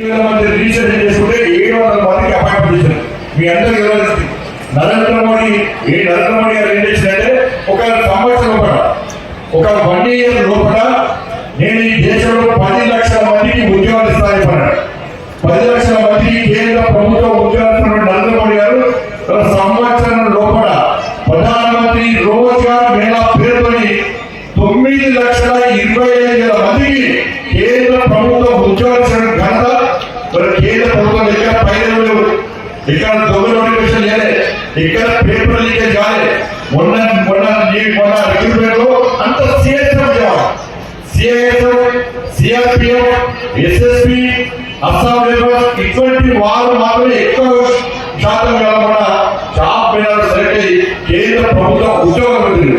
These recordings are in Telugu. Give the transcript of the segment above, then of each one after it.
రిజిస్ట్రేషన్ చేసుకుంటే ఏడు వందల మందికి అపాయింట్మెంట్ చేశారు. మీ అందరికీ ఎవరైతే నరేంద్ర మోడీ ఏ నరేంద్ర మోడీ గారు ఏం చేసినంటే ఒక సంవత్సరం లోపల ఒక వన్ ఇయర్ లోపల నేను ఈ దేశంలో పది లక్షల మందికి ఉద్యోగాలు ఇస్తానని చెప్పాడు పది లక్షల మందికి కేంద్ర ప్రభుత్వ ఉద్యోగాలు నరేంద్ర మోడీ గారు సంవత్సరం లోపల ప్రధానమంత్రి రోజుగా మేళా లేదే ఇక్కడ పేపర్ లీకేజ్ కాలేదు మొన్న మొన్న నీ- మొన్న రిక్రూట్మెంట్ అంత సిఎస్ఎఫ్ జవాబు CISF CRPF SSP Assam labour ఇటువంటి వారు మాత్రమే ఎక్కువ శాతం కాకుండా జాబ్ పేరు సెలెక్ట్ అయ్యి కేంద్ర ప్రభుత్వ ఉద్యోగం పెట్టింది.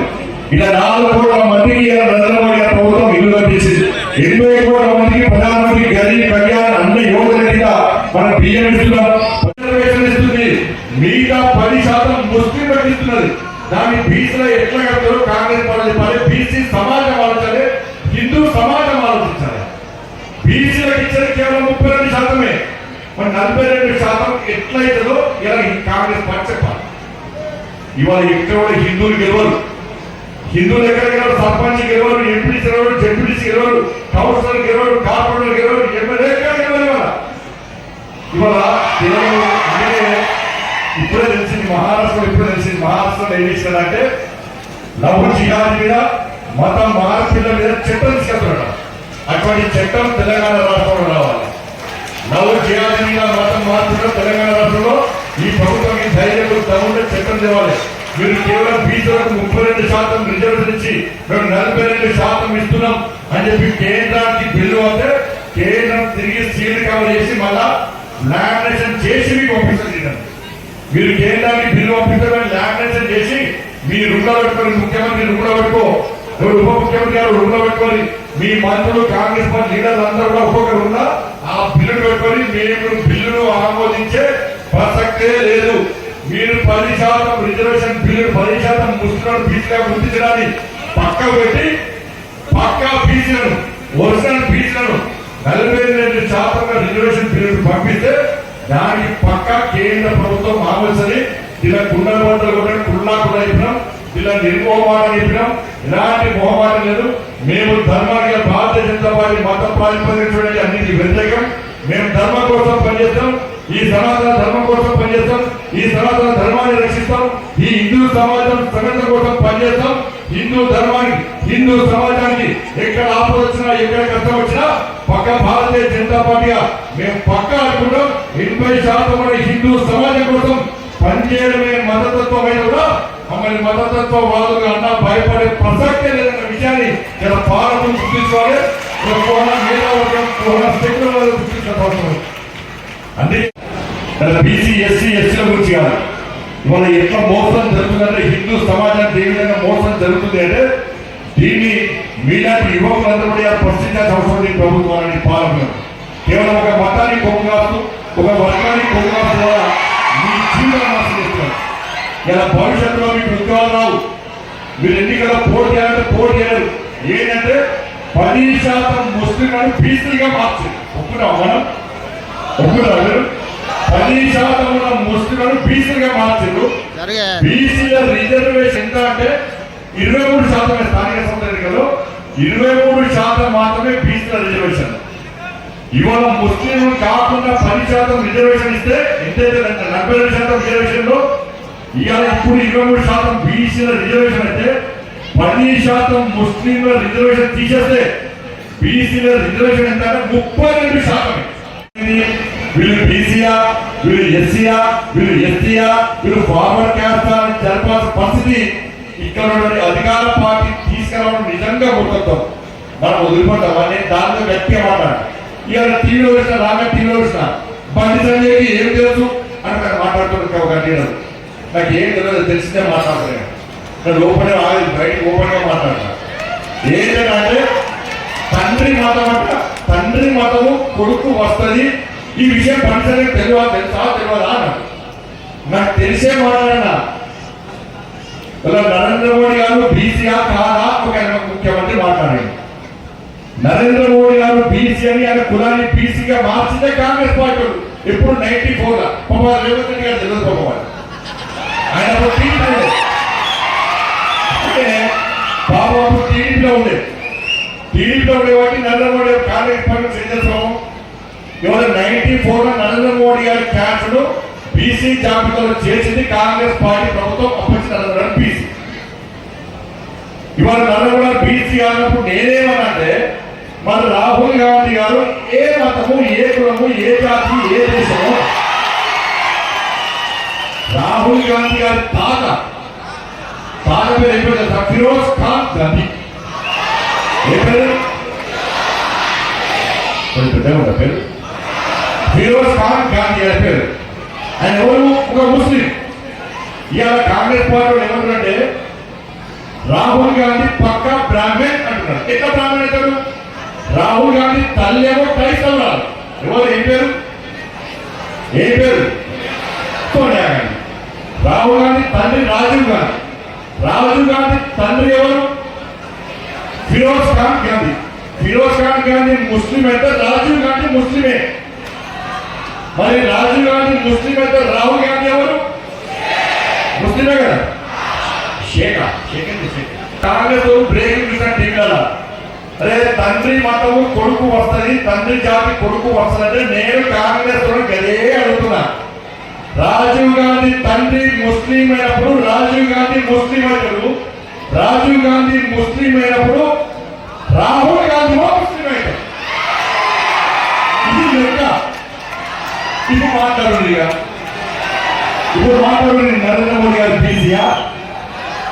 ఇలా నాలుగు కోట్ల మందికి నరేంద్ర మోడీ గారి ప్రభుత్వం ఇల్లు కల్పించింది ఎనభై కోట్ల మందికి ప్రధానమంత్రి గరీబ్ కళ్యాణ్ అన్న యోజన కింద మన బియ్యం బీసీలకు కేవలం ముప్పై రెండు శాతమే. మరి నలభై రెండు శాతం ఎట్లయితుందో ఇలా కాంగ్రెస్ పార్టీ చెప్పాలి. ఇవాళ ఎక్కడ కూడా హిందువులు గెలవరు. హిందువులు ఎక్కడ గెలవరు? సర్పంచ్ గెలవరు ఎంపీసీ గెలవరు జడ్పీటీసీ గెలవరు కౌన్సిలర్ గెలవరు కార్పొరేటర్ గెలవరు ఎమ్మెల్యే గెలవరు ఇవాళ? ఇవాళ ఇప్పుడే తెలిసింది మహారాష్ట్రలో ఇప్పుడే తెలిసింది. మహారాష్ట్రలో ఏం చేశారంటే లవ్ జిహాద్ మీద మతం మార్పిల్ల మీద చట్టం తీసుకెళ్తున్నాడు అటువంటి చట్టం తెలంగాణ రాష్ట్రంలో రావాలి. నవ్వు జిహాద్ మీద మతం మార్పిల్ల తెలంగాణ రాష్ట్రంలో ఈ ప్రభుత్వం ఈ ధైర్యం తమ్ముంటే చట్టం తేవాలి. మీరు కేవలం బీసీలకు ముప్పై రెండు శాతం రిజర్వేషన్ ఇచ్చి మేము నలభై రెండు శాతం ఇస్తున్నాం అని చెప్పి కేంద్రానికి బిల్లు అంటే కేంద్రం తిరిగి సీల్ కవర్ చేసి మళ్ళా లామినేషన్ చేసి మీకు పంపిస్తుంది మీరు కేంద్రానికి బిల్లు పంపిస్తారు లామినేషన్ చేసి మీ రుణంలో పెట్టుకొని ముఖ్యమంత్రి రుణంలో పెట్టుకో ఎవరు ఉప ముఖ్యమంత్రి గారు రుణంలో పెట్టుకొని మీ మంత్రులు కాంగ్రెస్ పార్టీ లీడర్లు అందరూ కూడా ఒక్కొక్కరు ఉన్నా ఆ బిల్లును పెట్టుకొని మేము బిల్లును ఆమోదించే ప్రసక్తే లేదు. మీరు పది శాతం రిజర్వేషన్ బిల్లు పది శాతం ముస్లింలను బీసీగా గుర్తించడాన్ని పక్క పెట్టి పక్కా బీసీలను ఒరిజినల్ బీసీలను నలభై రెండు శాతంగా రిజర్వేషన్ బిల్లును పంపిస్తే దానికి పక్క కేంద్ర ప్రభుత్వం ఆలోచని ఇలా కుండల వంటలు కూడా కుళ్ళా కూడా ఇలా నిర్మోహమాటం చెప్పినాం ఎలాంటి మొహమాటం లేదు. మేము ధర్మానికి భారతీయ జనతా పార్టీ మత ప్రాతిపదిక అన్నిటి వ్యతిరేకం. మేము ధర్మం కోసం పనిచేస్తాం. ఈ సనాతన ధర్మం కోసం పనిచేస్తాం. ఈ సనాతన ధర్మాన్ని రక్షిస్తాం. ఈ హిందూ సమాజం సంఘటన కోసం పనిచేస్తాం. హిందూ ధర్మానికి హిందూ సమాజానికి ఎక్కడ ఆపద వచ్చినా ఎక్కడ కష్టం వచ్చినా పక్క భారతీయ జనతా పార్టీగా మేము పక్క అనుకుంటాం. ఎనభై శాతం హిందూ సమాజం కోసం పనిచేయడమే మతతత్వం అయినా కూడా మమ్మల్ని మతతత్వ వాదులుగా అన్నా భయపడే ప్రసక్తే లేదన్న విషయాన్ని ఇలా పాలకులు గుర్తించుకోవాలి ఇలా కోన బీసీ ఎస్సీ ఎస్సీల గురించి కాదు. ఇవాళ ఎట్లా మోసం జరుగుతుందంటే హిందూ సమాజానికి ఏ విధంగా మోసం జరుగుతుంది అంటే దీన్ని మీలాంటి యువకులందరూ కూడా ప్రశ్నించాల్సిన అవసరం ఉంది ప్రభుత్వాన్ని పాలన కేవలం ఒక మతాన్ని కొంగు కాస్తూ ఒక వర్గాన్ని కొంగు కాస్తూ మీ జీవితం ఇలా భవిష్యత్తులో మీకు ఉద్యోగాలు రావు. మీరు ఎన్నికల్లో పోటీ చేయాలంటే పోటీ చేయరు ఏంటంటే పది శాతం ముస్లింలను బీసీగా మార్చింది ఒప్పుకున్నాం మనం? ఒప్పుకున్నాం మీరు? పది శాతం ఉన్న ముస్లింలను బీసీగా మార్చిండ్రు బీసీల రిజర్వేషన్ ఎంత అంటే ఇరవై మూడు శాతమే స్థానిక సంస్థ ఎన్నికల్లో ఇరవై మూడు శాతం మాత్రమే బీసీల రిజర్వేషన్. ఇవాళ ముస్లింలు కాకుండా పది శాతం రిజర్వేషన్ ఇస్తే ఎంతైతే నలభై రెండు శాతం రిజర్వేషన్లో ఇవాళ ఇప్పుడు ఇరవై మూడు శాతం బీసీల రిజర్వేషన్ అయితే పది శాతం ముస్లింల రిజర్వేషన్ తీసేస్తే బీసీల రిజర్వేషన్ ఎంత అంటే ముప్పై రెండు శాతం వీళ్ళు బీసీయా వీళ్ళు ఎస్సీయా వీళ్ళు ఎస్టీయా వీళ్ళు ఫార్మర్ క్యాస్ట్ అని జరపాల్సిన పరిస్థితి ఇక్కడ అధికార పార్టీ తీసుకురావడం నిజంగా గుర్తొద్దాం. మనం వదిలిపడతాం అనే దాంతో గట్టిగా మాట్లాడాలి ఇవాళ టీవీలో వచ్చిన రాగా టీవీలో వచ్చిన బండి సంజయ్కి ఏం తెలుసు? అని నాకు ఒక లీడర్ నాకు ఏం తెలియదు తెలిసిందే మాట్లాడలేదు నేను ఓపెన్ ఆగదు బయట ఓపెన్గా మాట్లాడతాను ఏంటంటే తండ్రి మతం అంట తండ్రి మతము కొడుకు వస్తుంది. ఈ విషయం పంచడానికి తెలియదా తెలుసా తెలియదా నాకు తెలిసే మాట్లాడనా? ఇలా నరేంద్ర మోడీ గారు బీసీయా కాదా? ఒక ముఖ్యమంత్రి మాట్లాడాడు. నరేంద్ర మోడీ గారు బీసీ అని ఆయన కులాన్ని బీసీగా మార్చిందే కాంగ్రెస్ పార్టీ ఎప్పుడు నైన్టీ ఫోర్ లా. రేవంత్ రెడ్డి గారు తెలియదు ఇంట్లో ఉండే నరేంద్ర మోడీ గారు కాంగ్రెస్ ఏర్పాటు చేసేస్తాము ఇవాళ నైన్టీ ఫోర్ నరేంద్ర మోడీ గారి క్యాన్సర్ బీసీ జాబితాలో చేసింది కాంగ్రెస్ పార్టీ ప్రభుత్వం అప్పటి నరేంద్ర బీసీ. ఇవాళ నన్ను కూడా బీసీ అన్నప్పుడు నేనేమనంటే మన రాహుల్ గాంధీ గారు ఏ మతము ఏ కులము ఏ జాతి ఏ దేశము? రాహుల్ గాంధీ గారి తాత తాత పేరు ఏం ఫిరోజ్ ఖాన్ గాంధీ. ఏ పేరు? పేరు. ఫిరోజ్ ఖాన్ గాంధీ గారి పేరు. ఆయన ఎవరు? ఒక ముస్లిం. ఇవాళ కాంగ్రెస్ పార్టీ ఏమంటారంటే రాహుల్ గాంధీ పక్క బ్రాహ్మణ్ అంటున్నారు ఎట్లా బ్రాహ్మణ్ అవుతాడు? రాహుల్ గాంధీ తల్లి ఏమో క్రైస్తవురాలు. ఎవరు? ఏం పేరు? ఏం పేరు? సోనియా గాంధీ. రాహుల్ గాంధీ తండ్రి రాజీవ్ గాంధీ. రాజీవ్ గాంధీ తండ్రి ఎవరు? ఫిరోజ్ ఖాన్ గాంధీ. ఫిరోజ్ ఖాన్ గాంధీ ముస్లిం అయితే రాజీవ్ గాంధీ ముస్లిమే. మరి రాజీవ్ గాంధీ ముస్లిం అయితే రాహుల్ గాంధీ ఎవరు? ముస్లిమే కదా? షేక షేక్ కాంగ్రెస్ బ్రేకింగ్ న్యూస్ టీవీలలో అరే తండ్రి మతము కొడుకు వస్తుంది తండ్రి జాతి కొడుకు వస్తుందంటే నేను కాంగ్రెస్ గదే అడుగుతున్నా. రాజీవ్ గాంధీ తండ్రి ముస్లిం అయినప్పుడు రాజీవ్ గాంధీ ముస్లిం అవుతాడు. రాజీవ్ గాంధీ ముస్లిం అయినప్పుడు రాహుల్ గాంధీ కూడా ఇది లెక్క. ఇది మాట్లాడు ఇక. ఇప్పుడు మాట్లాడు నరేంద్ర మోడీ గారు బీసీయా?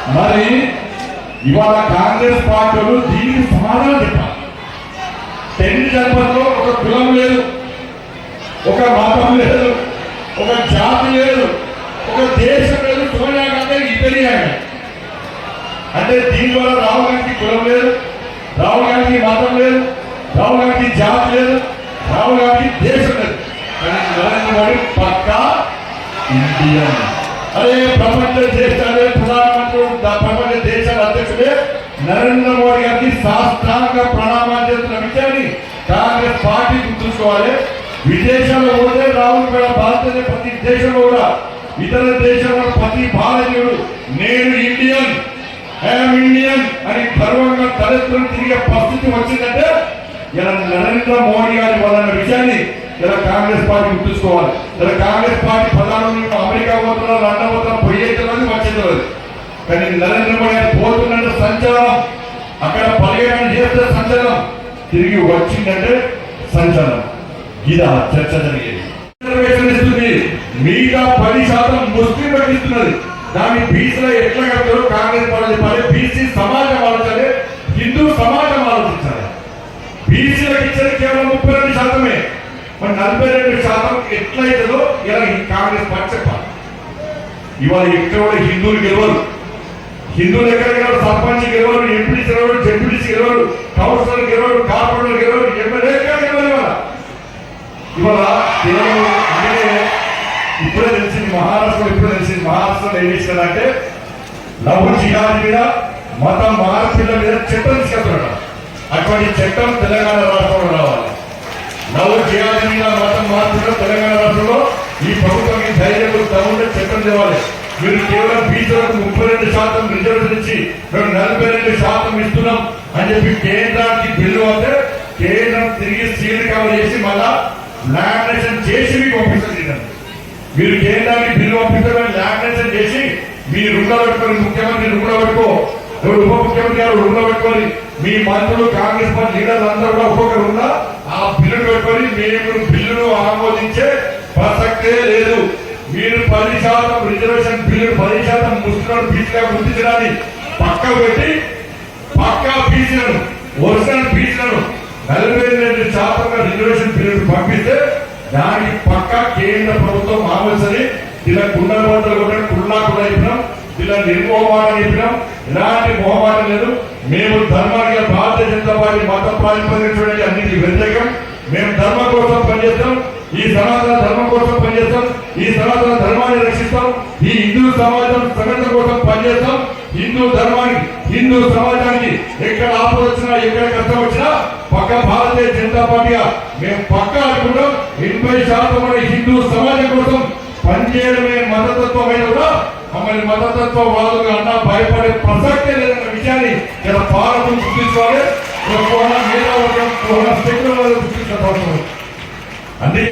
మరి ఇవాళ కాంగ్రెస్ పార్టీలు దీనికి సమాధానం చెప్పాలి. టెన్త్ జన్మలో ఒక కులం లేదు. ఒక మతం లేదు. ఒక జాతి లేదు. ఒక దేశం లేదు. సోనియా గాంధీ ఇద్దరి ఆమె అంటే దీనివల్ల రాహుల్ గాంధీ కులం లేదు. రాహుల్ గాంధీ మతం లేదు రాహుల్ గాంధీ జాతి లేదు రాహుల్ గాంధీ దేశం లేదు. కానీ నరేంద్ర మోడీ పక్కా ఇండియా. అదే ప్రపంచ దేశాలే ప్రధానమంత్రి ప్రపంచ దేశాల అధ్యక్షుడే నరేంద్ర మోడీ గారికి శాస్త్రాంగ ప్రణామాలు చేస్తున్న విషయాన్ని కాంగ్రెస్ పార్టీ గుర్తుంచుకోవాలి. విదేశాల్లో పోతే రాహుల్ కూడా భారతదేశ ప్రతి దేశంలో కూడా ఇతర దేశంలో ప్రతి భారతీయుడు నేను ఇండియన్ ఐఎమ్ ఇండియన్. గర్వంగా తిరిగే పరిస్థితి వచ్చిందంటే ఇలా నరేంద్ర మోడీ గారి వలన విషయాన్ని ఇలా కాంగ్రెస్ పార్టీ గుర్తుంచుకోవాలి. ఇలా కాంగ్రెస్ పార్టీ ప్రధాని అమెరికా పోతున్నారు లండన్ పోతున్నారు పోయేది వచ్చేది కానీ నరేంద్ర మోడీ గారు పోతుందంటే సంచలనం అక్కడ పర్యటన చేస్తే సంచలనం తిరిగి వచ్చిందంటే సంచలనం. ఇది ఆ చర్చ జరిగేది. ఇస్తుంది. మిగతా పది శాతం ముస్లింలకు ఇస్తున్నది దాన్ని బీసీలో ఎట్లా కడతారో కాంగ్రెస్ పార్టీ చెప్పాలి. బీసీ సమాజం ఆలోచించాలి హిందూ సమాజం ఆలోచించాలి. బీసీలకు ఇచ్చేది కేవలం ముప్పై రెండు శాతమే. మరి నలభై రెండు శాతం ఎట్లయితుందో ఇలా కాంగ్రెస్ పార్టీ చెప్పాలి. ఇవాళ ఎక్కడ హిందువులు గెలవరు. హిందువులు ఎక్కడ గెలవరు? సర్పంచ్ గెలవరు ఎంపీసీ గెలవరు జడ్పీసీ గెలవరు కౌన్సిలర్ గెలవరు కార్పొరేటర్ గెలవరు ఎమ్మెల్యే ఎక్కడ గెలవరు ఇవాళ? ఇవాళ ఇప్పుడే తెలిసింది మహారాష్ట్రలో ఇప్పుడే తెలిసింది మహారాష్ట్రలో ఏం చేశారంటే లవ్ జిహాద్ మీద మతం మార్పుల మీద చట్టం తీసుకెళ్తున్నాడు. అటువంటి చట్టం తెలంగాణ రాష్ట్రంలో రావాలి. నవ్వు జిహాద్ మీద మతం మార్పులో తెలంగాణ రాష్ట్రంలో ఈ ప్రభుత్వం ఈ ధైర్యం తమ్ముంటే చట్టం తేవాలి. మీరు కేవలం బీసీలకు ముప్పై రెండు శాతం రిజర్వేషన్ ఇచ్చి మేము నలభై రెండు శాతం ఇస్తున్నాం అని చెప్పి కేంద్రానికి బిల్లు వస్తే కేంద్రం తిరిగి సీల్ కవర్ చేసి మళ్ళా లామినేషన్ చేసి మీకు పంపిస్తుంది మీరు కేంద్రానికి బిల్లు పంపిస్తే లామినేషన్ చేసి మీ రుణ పెట్టుకొని ముఖ్యమంత్రి రుణ పెట్టుకో. ఎవరు ఉప ముఖ్యమంత్రి గారు రుణం పెట్టుకొని మీ మంత్రులు కాంగ్రెస్ పార్టీ లీడర్లు అందరూ కూడా ఒక్కొక్కరు ఉన్నా ఆ బిల్లును పెట్టుకొని మేము బిల్లును ఆమోదించే ప్రసక్తే లేదు మీరు పది శాతం రిజర్వేషన్ బిల్లు పది శాతం ముస్లింలను బీసీగా గుర్తించడాన్ని పక్క పెట్టి పక్కా బీసీలను ఒరిజినల్ బీసీలను నలభై రెండు శాతంగా రిజర్వేషన్ బిల్లు పంపిస్తే దానికి పక్కా కేంద్ర ప్రభుత్వం ఆమోదించని ఇలా కుండలబోతలు కూడా కుళ్ళా కూడా అయిపోయినాం ఇలా నిర్మోహమాటం చెప్పినాం ఎలాంటి మొహమాటం లేదు. మేము ధర్మానికి భారతీయ జనతా పార్టీ మత ప్రాతిపదిక అన్నిటి వ్యతిరేకం. మేము ధర్మం కోసం పనిచేస్తాం. ఈ సనాతన ధర్మం కోసం పనిచేస్తాం. ఈ సనాతన ధర్మాన్ని రక్షిస్తాం. ఈ హిందూ సమాజం సంఘటన కోసం పనిచేస్తాం. హిందూ ధర్మానికి హిందూ సమాజానికి ఎక్కడ ఆపద వచ్చినా ఎక్కడ కష్టం వచ్చినా పక్క భారతీయ జనతా పార్టీగా మేము పక్క అనుకుంటాం. ఎనభై శాతం హిందూ సమాజం కోసం పనిచేయడమే మతతత్వమైన కూడా మమ్మల్ని మతతత్వ వాళ్ళుగా అన్నా భయపడే ప్రసక్తే లేదన్న విషయాన్ని ఇలా పాలకులు గుర్తించాలి. మేధావర్గం శక్తుల వాళ్ళు గుర్తించాల్సిన అవసరం అందుకే